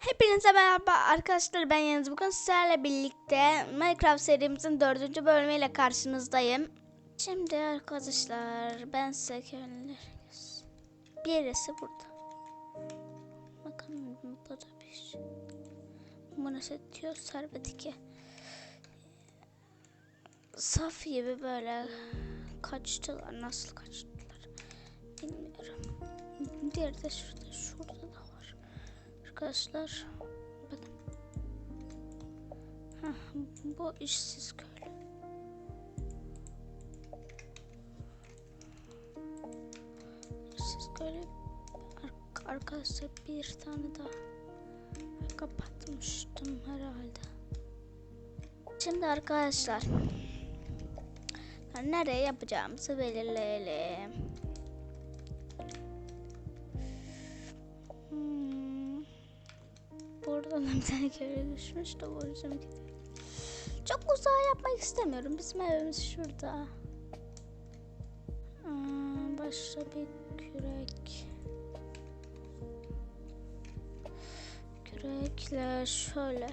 Hepinize merhaba arkadaşlar ben Yeniz. Bugün sizlerle birlikte Minecraft serimizin dördüncü bölümüyle karşınızdayım. Şimdi arkadaşlar ben size köylüleri göz- Birisi burada. Bakın bu da bir. Bu nasıl diyor servet 2. Saf gibi böyle kaçtılar. Nasıl kaçtılar bilmiyorum. Diğeri de şurada. Şurada. Arkadaşlar bakın. Hah, bu işsiz köylü. İşsiz köylü. Ar- arkadaşlar bir tane daha kapatmıştım herhalde. Şimdi arkadaşlar nereye yapacağımızı belirleyelim. Bir tane köylü düşmüş de o yüzden. Çok uzağa yapmak istemiyorum. Bizim evimiz şurada. Aa, başka bir kürek. Kürekle şöyle.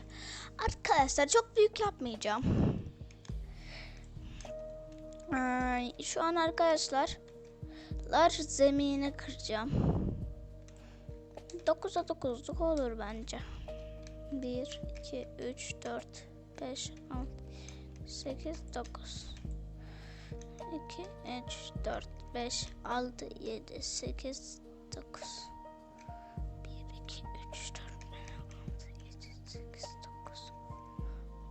Arkadaşlar çok büyük yapmayacağım. Aa, şu an arkadaşlar lar zemini kıracağım. 9'a 9'luk olur bence. 1, 2, 3, 4, 5, 6, 8, 9. 2, 3, 4, 5, 6, 7, 8, 9. 1, 2, 3, 4, 5, 6, 7, 8, 9.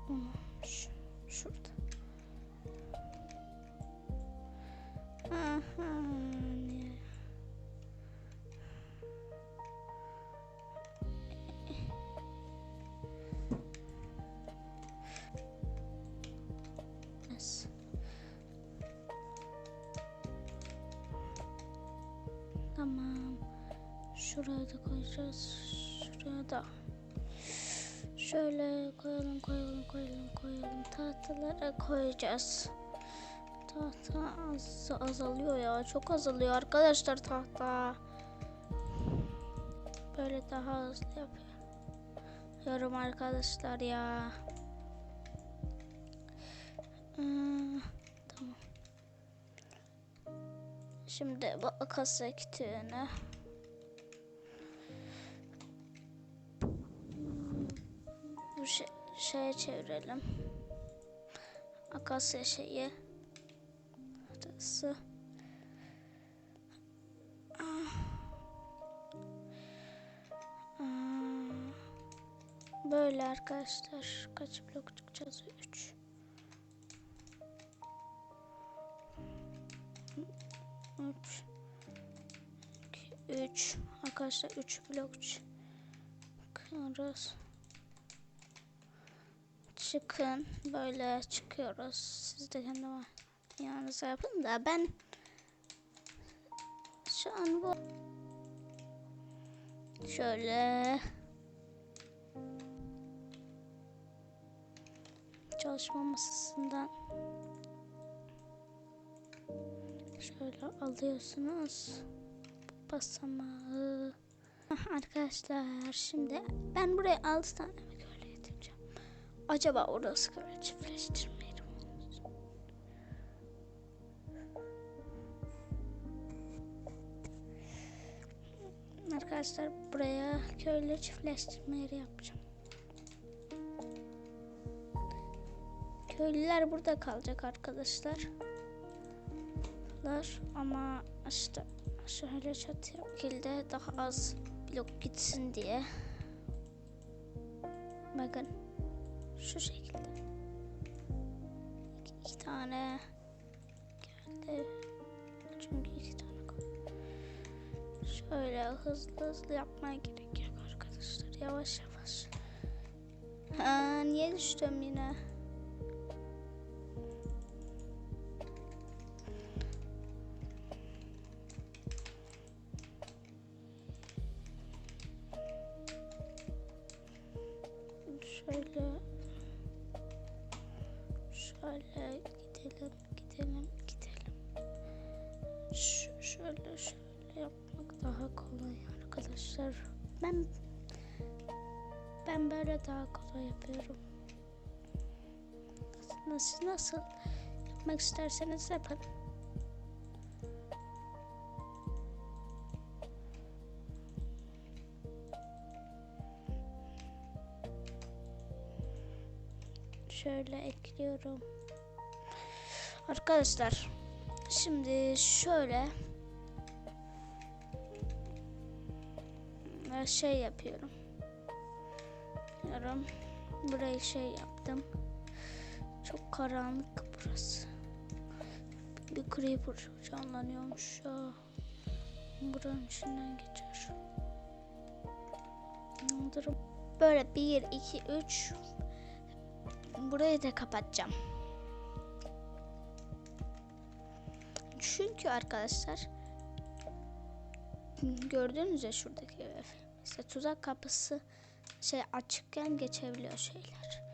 10, şu, şurada. Aha, Şuraya da koyacağız. Şuraya da. Şöyle koyalım, koyalım, koyalım, koyalım. Tahtalara koyacağız. Tahta az, azalıyor ya. Çok azalıyor arkadaşlar tahta. Böyle daha hızlı yapıyorum arkadaşlar ya. Hmm. Şimdi bu akasya kütüğünü bu şey, şeye çevirelim. Akasya şeyi. Burası. Böyle arkadaşlar. Kaç blok çıkacağız? 3. 3 3 arkadaşlar 3 blok çıkıyoruz. Çıkın böyle çıkıyoruz. Siz de kendi yanınıza yapın da ben şu an bu şöyle çalışma masasından Şöyle alıyorsunuz. Basamağı. Arkadaşlar şimdi ben buraya 6 tane? Acaba orası köyle çiftleştirmeyelim. Arkadaşlar buraya köyle çiftleştirme yeri yapacağım. Köylüler burada kalacak arkadaşlar ama işte şöyle çatı şekilde daha az blok gitsin diye. Bakın şu şekilde. İki, iki tane geldi. Çünkü iki tane koy. Şöyle hızlı hızlı yapmaya gerek yok arkadaşlar. Yavaş yavaş. Ha, niye düştüm yine? Nasıl nasıl yapmak isterseniz yapın. Şöyle ekliyorum. Arkadaşlar şimdi şöyle ve şey yapıyorum. Diyorum. Burayı şey yaptım. Karanlık burası. Bir creeper canlanıyormuş ya. Buranın içinden geçer. Durum. Böyle 1, 2, 3 Burayı da kapatacağım. Çünkü arkadaşlar gördüğünüz ya şuradaki ev. İşte tuzak kapısı şey açıkken geçebiliyor şeyler.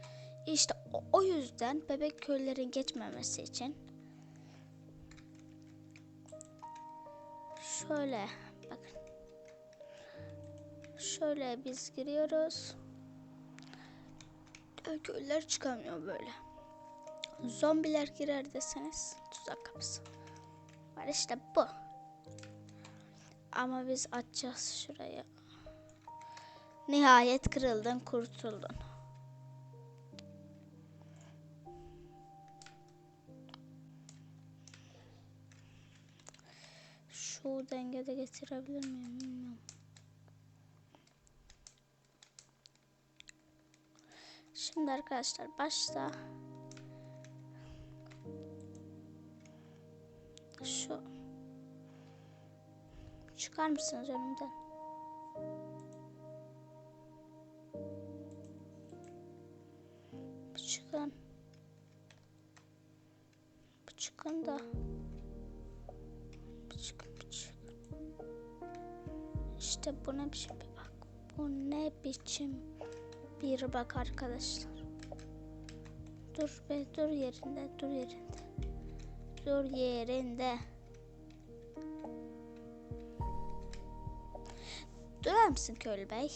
İşte o, yüzden bebek köylerin geçmemesi için şöyle bakın. Şöyle biz giriyoruz. Köylüler çıkamıyor böyle. Zombiler girer deseniz tuzak kapısı. Var işte bu. Ama biz açacağız şurayı. Nihayet kırıldın, kurtuldun. Şu dengede getirebilir miyim bilmiyorum. Şimdi arkadaşlar başta şu çıkar mısınız önümden? Bu çıkın. Bu çıkın da. İşte bu ne biçim bir bak. Bu ne biçim bir bak arkadaşlar. Dur be dur yerinde dur yerinde. Dur yerinde. Durar mısın köylü bey?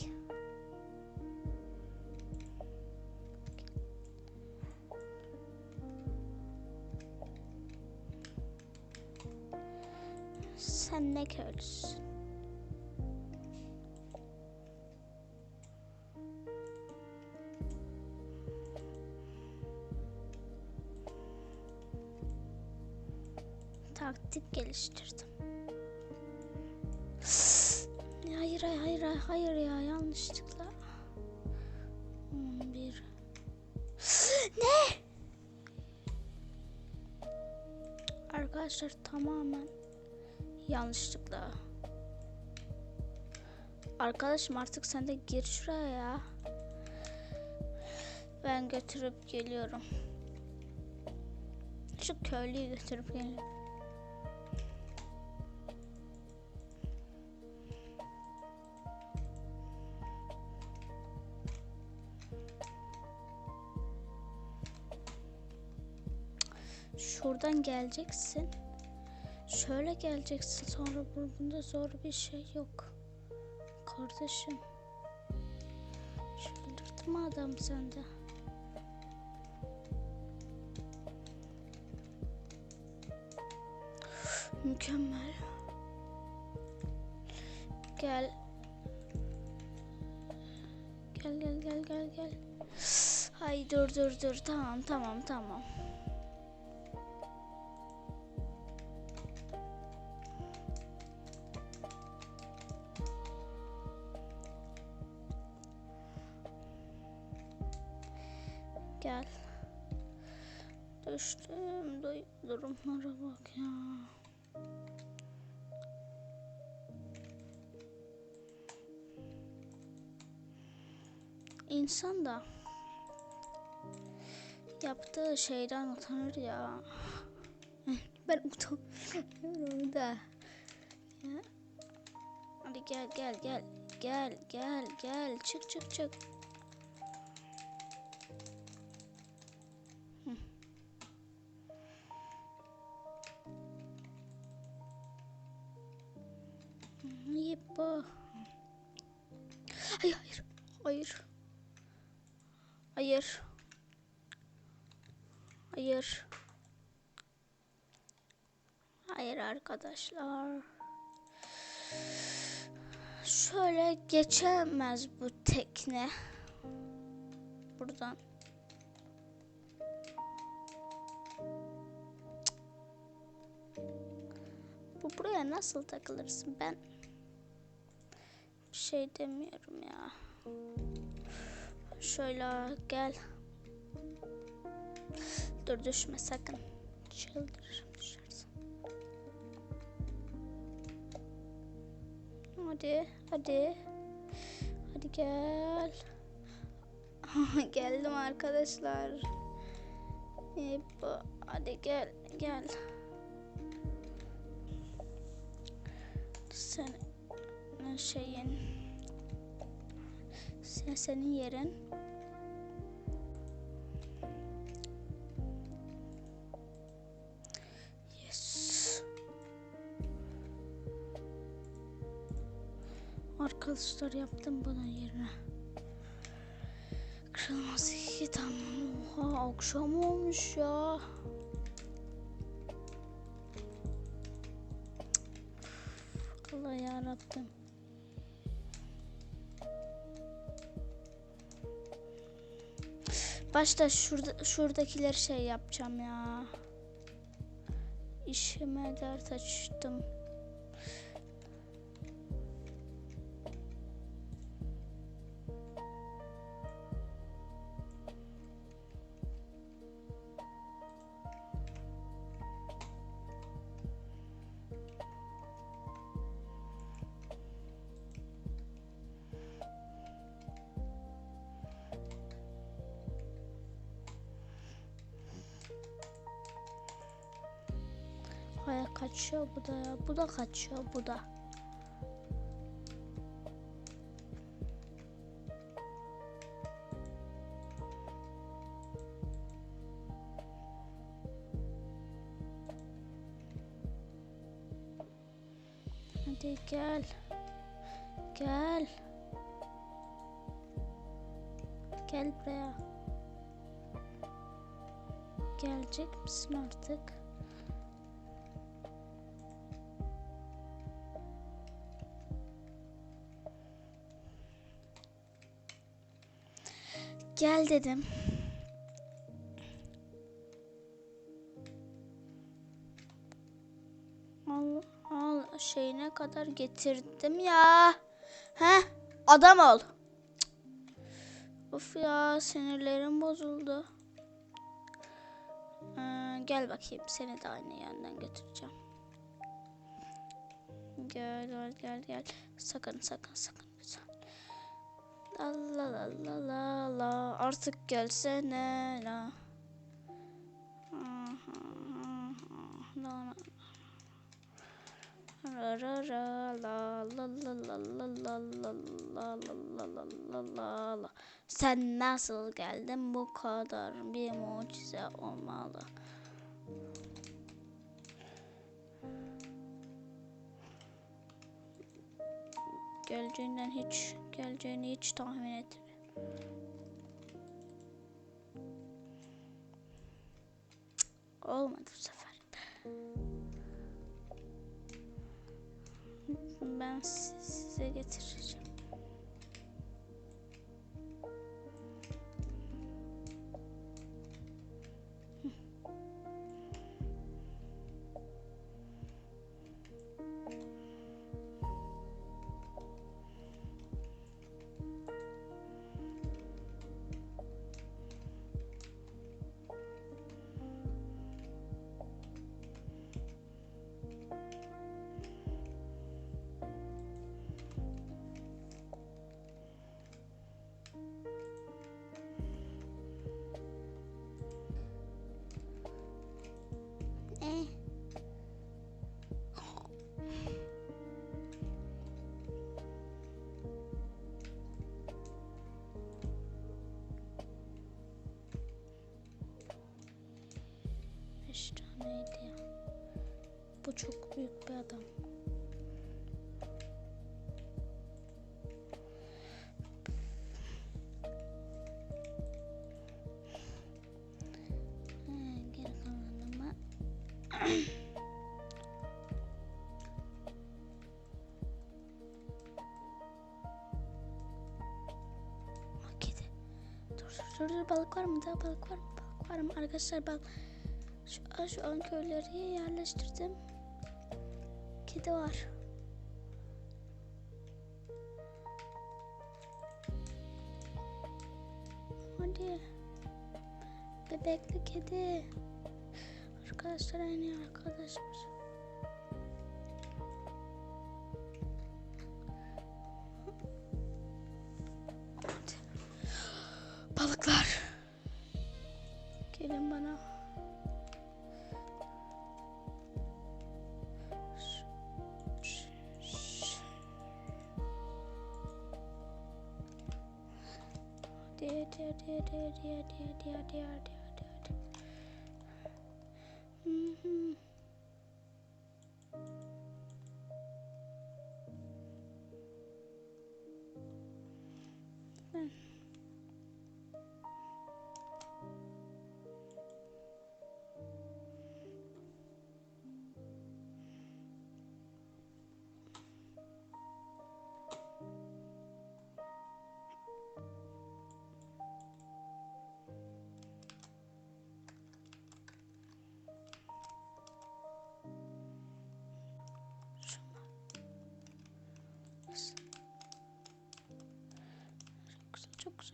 Sen ne köylüsün? Arkadaşlar tamamen yanlışlıkla. Arkadaşım artık sen de gir şuraya ya. Ben götürüp geliyorum. Şu köylüyü götürüp geliyorum. Şuradan geleceksin. Şöyle geleceksin. Sonra bunda zor bir şey yok. Kardeşim. Çıldırdı mı adam sende? Mükemmel. Gel. Gel gel gel gel gel. Hay dur dur dur. Tamam tamam tamam. İnsan da yaptığı şeyden utanır ya. Ben utanıyorum da. Ya. Hadi gel gel gel. Gel gel gel. Çık çık çık. Hayır arkadaşlar. Şöyle geçemez bu tekne. Buradan. Bu buraya nasıl takılırsın ben bir şey demiyorum ya. Şöyle gel. Dur düşme sakın. Çıldırırım Hadi hadi. Hadi gel. Geldim arkadaşlar. Bu. Hadi gel gel. Sen şeyin sen senin yerin Arkadaşlar yaptım bunun yerine. Kırılması iki tamam. Oha akşam olmuş ya. Allah yarabbim. Başta şurada şuradakileri şey yapacağım ya. İşime dert açtım. Kaçıyor bu da ya. Bu da kaçıyor bu da. Hadi gel. Gel. Gel buraya. Gelecek misin artık? Gel dedim. Al, al şeyine kadar getirdim ya. He? Adam ol. Cık. Of ya sinirlerim bozuldu. Ee, gel bakayım seni de aynı yerden götüreceğim. Gel gel gel gel. Sakın sakın sakın. La la la la la la artık gelsene la. Ra ra ra la la la la la la la la la la la la la Sen nasıl geldin bu kadar bir mucize olmalı. Geleceğinden hiç geleceğini hiç tahmin. Cık, Olmadı bu sefer. Ben size getireceğim. Bu çok büyük bir adam. Ee, dur dur balık var mı? Daha balık var mı? Balık var mı? Arkadaşlar ben şu, şu an köyleri yerleştirdim. Kedi var. Hadi. Bebekli kedi. Arkadaşlar en iyi arkadaşımız. dear, dear, dear, dear, dear, dear.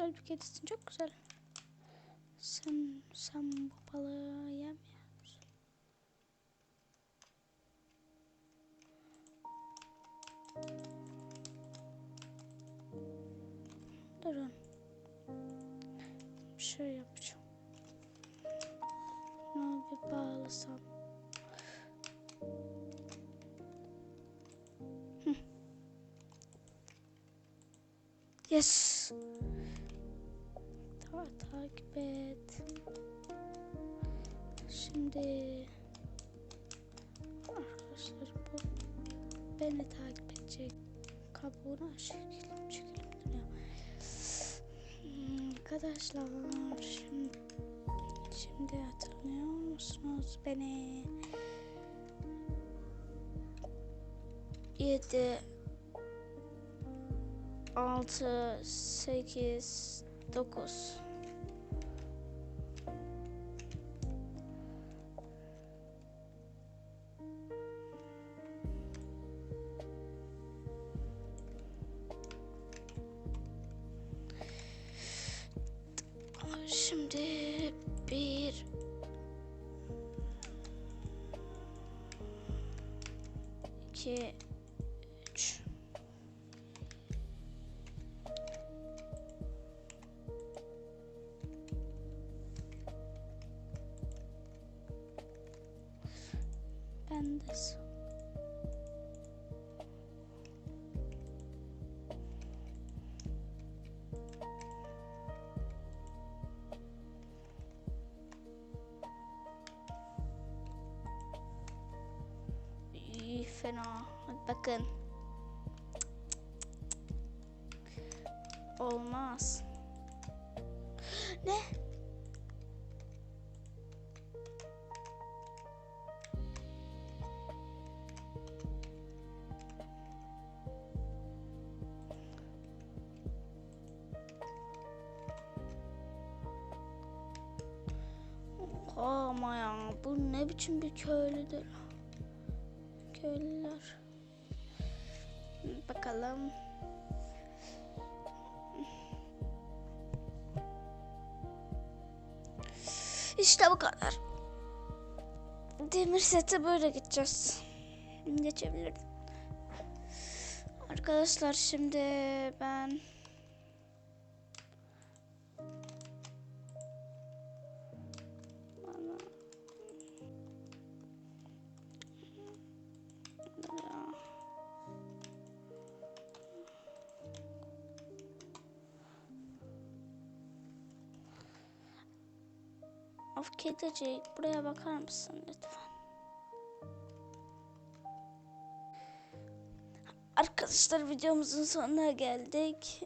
Güzel, bir çok güzel. Sen, sen bu balığı yemiyor musun? Durun. Bir şey yapacağım. Bunu bir bağlasam. Yes. Ta takip et. Şimdi arkadaşlar bu beni takip edecek. Kabuğunu çekelim çekelim. Hmm, Arkadaşlar şimdi şimdi hatırlıyor musunuz beni? 7 6 8 9 on this. İyi fena. Bakın. Olmaz. Ama ya bu ne biçim bir köylüdür. Köylüler. Bakalım. İşte bu kadar. Demir sete böyle gideceğiz. Geçebilirim. Arkadaşlar şimdi ben Of kedicik buraya bakar mısın lütfen? Arkadaşlar videomuzun sonuna geldik.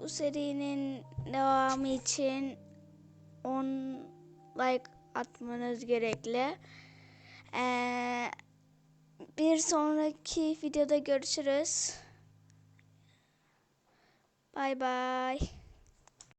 Bu serinin devamı için 10 like atmanız gerekli. Ee, bir sonraki videoda görüşürüz. Bay bay.